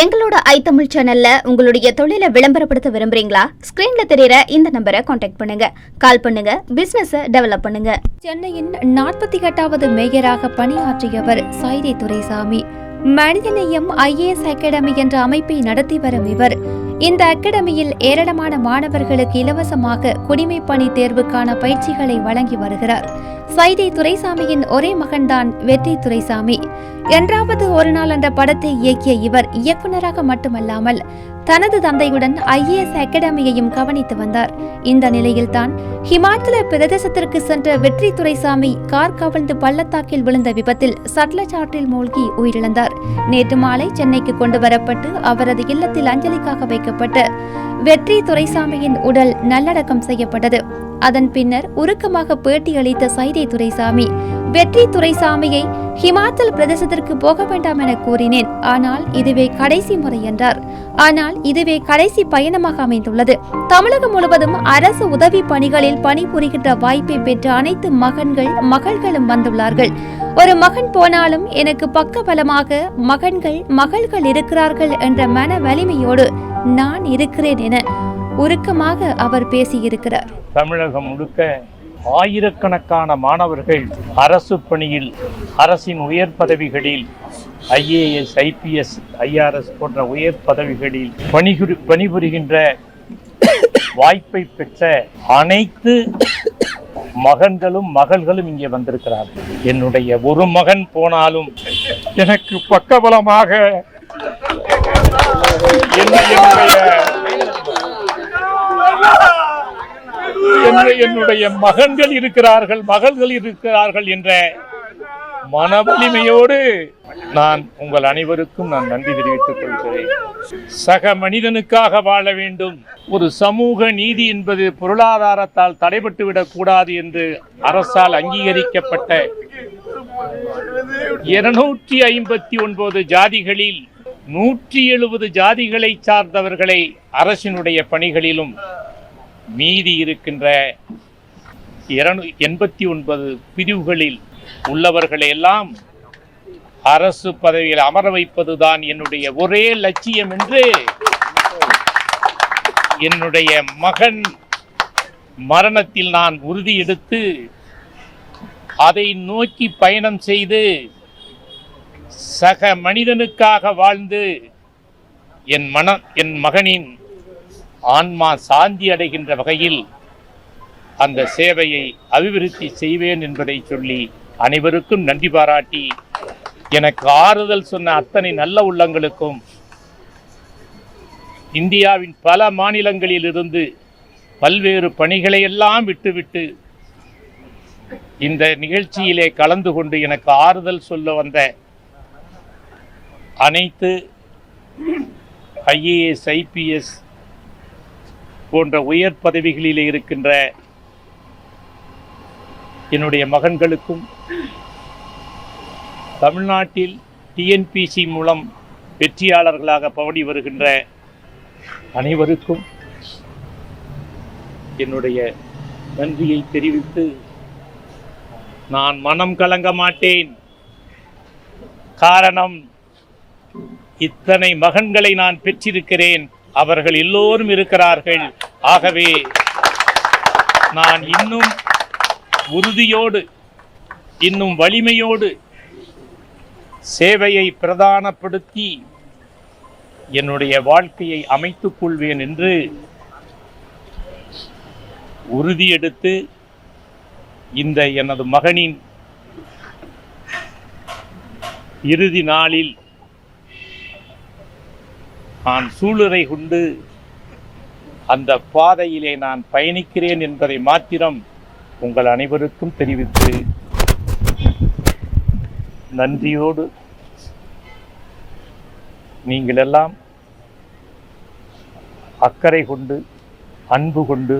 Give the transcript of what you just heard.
எங்களோட ஐ தமிழ் சேனல்ல உங்களுடைய தொழிலை விளம்பரப்படுத்த விரும்புறீங்களா? ஸ்கிரீன்ல தெரியற இந்த நம்பரை காண்டாக்ட் பண்ணுங்க. கால் பண்ணுங்க. பிசினஸ் டெவலப் பண்ணுங்க. சென்னையின் நாற்பத்தி எட்டாவது மேயராக பணியாற்றியவர் சைதை துரைசாமி. மனிதநேயம் ஐஏஎஸ் அகாடமி என்ற அமைப்பை நடத்தி வரும் இவர். இந்த அகாடமியில் ஏராளமான மாணவர்களுக்கு இலவசமாக குடிமைப்பணி தேர்வுக்கான பயிற்சிகளை வழங்கி வருகிறார். சைதை துரைசாமியின் ஒரே மகன்தான் வெற்றி துரைசாமி. என்றாவது ஒரு நாள் என்ற படத்தை இயக்கிய இவர் இயக்குனராக மட்டுமல்லாமல் தனது தந்தையுடன் ஐஏஎஸ் அகாடமியையும் கவனித்து வந்தார். இந்த நிலையில்தான் ஹிமாச்சல பிரதேசத்திற்கு சென்ற வெற்றி துரைசாமி கார் கவிழ்ந்து பள்ளத்தாக்கில் விழுந்த விபத்தில் சட்லச்சாற்றில் மூழ்கி உயிரிழந்தார். நேற்று மாலை சென்னைக்கு கொண்டு வரப்பட்டு அவரது இல்லத்தில் அஞ்சலிக்காக வைக்கப்பட்டு வெற்றி துரைசாமியின் உடல் நல்லடக்கம் செய்யப்பட்டது. அதன் பின்னர் உருக்கமாக பேட்டியளித்த சைதை துரைசாமி வெற்றி துரைசாமியை ஹிமாச்சல் பிரதேசத்திற்கு போக வேண்டாம் என கூறினேன். ஆனால் இதுவே கடைசி முறை என்றார். ஆனால் இதுவே கடைசி பயணமாக அமைந்துள்ளது. தமிழகம் முழுவதும் அரசு உதவி பணிகளில் பணிபுரிகின்ற வாய்ப்பை பெற்ற அனைத்து மகன்கள் மகள்களும் வந்துள்ளார்கள். ஒரு மகன் போனாலும் எனக்கு பக்கபலமாக மகன்கள் மகள்கள் இருக்கிறார்கள் என்ற மன வலிமையோடு நான் இருக்கிறேன் என உருக்கமாக அவர் பேசியிருக்கிறார். தமிழகம் முழுக்க ஆயிரக்கணக்கான மாணவர்கள் அரசு பணியில் அரசின் உயர் பதவிகளில் ஐஏஎஸ் ஐபிஎஸ் ஐஆர்எஸ் போன்ற உயர் பதவிகளில் பணிபுரி பணிபுரிகின்ற வாய்ப்பை பெற்ற அனைத்து மகன்களும் மகள்களும் இங்கே வந்திருக்கிறார்கள். என்னுடைய ஒரு மகன் போனாலும் எனக்கு பக்கபலமாக என்ன- என்னுடைய என்னுடைய மகன்கள் இருக்கிறார்கள் மகள்கள் இருக்கிறார்கள் என்ற மன வலிமையோடு நான் உங்கள் அனைவருக்கும் நான் நன்றி தெரிவித்துக் கொள்கிறேன். சக மனிதனுக்காக வாழ வேண்டும். ஒரு சமூக நீதி என்பது பொருளாதாரத்தால் தடைபட்டு விடக்கூடாது என்று அரசால் அங்கீகரிக்கப்பட்ட இருநூற்றி ஐம்பத்தி ஒன்பது ஜாதிகளில் நூற்றி எழுபது ஜாதிகளை சார்ந்தவர்களை அரசினுடைய பணிகளிலும் மீதி இருக்கின்ற இரநூ எண்பத்தி ஒன்பது பிரிவுகளில் உள்ளவர்களை எல்லாம் அரசு பதவியில் அமர வைப்பதுதான் என்னுடைய ஒரே லட்சியம் என்று என்னுடைய மகன் மரணத்தில் நான் உறுதி எடுத்து அதை நோக்கி பயணம் செய்து சக மனிதனுக்காக வாழ்ந்து என் மன என் மகனின் ஆன்மா சாந்தி அடைகின்ற வகையில் அந்த சேவையை அபிவிருத்தி செய்வேன் என்பதை சொல்லி அனைவருக்கும் நன்றி பாராட்டி எனக்கு ஆறுதல் சொன்ன அத்தனை நல்ல உள்ளங்களுக்கும் இந்தியாவின் பல மாநிலங்களில் இருந்து பல்வேறு பணிகளை எல்லாம் விட்டுவிட்டு இந்த நிகழ்ச்சியிலே கலந்து கொண்டு எனக்கு ஆறுதல் சொல்ல வந்த அனைத்து ஐஏஎஸ் ஐபிஎஸ் போன்ற உயர் பதவிகளில் இருக்கின்ற என்னுடைய மகன்களுக்கும் தமிழ்நாட்டில் டிஎன்பிசி மூலம் வெற்றியாளர்களாக பவனி வருகின்ற அனைவருக்கும் என்னுடைய நன்றியை தெரிவித்து நான் மனம் கலங்க மாட்டேன். காரணம் இத்தனை மகன்களை நான் பெற்றிருக்கிறேன். அவர்கள் எல்லோரும் இருக்கிறார்கள். ஆகவே நான் இன்னும் உறுதியோடு இன்னும் வலிமையோடு சேவையை பிரதானப்படுத்தி என்னுடைய வாழ்க்கையை அமைத்துக் கொள்வேன் என்று உறுதியெடுத்து இந்த எனது மகனின் இறுதி நாளில் நான் சூளுரை கொண்டு அந்த பாதையிலே நான் பயணிக்கிறேன் என்பதை மாத்திரம் உங்கள் அனைவருக்கும் தெரிவித்து நன்றியோடு நீங்கள் எல்லாம் அக்கறை கொண்டு அன்பு கொண்டு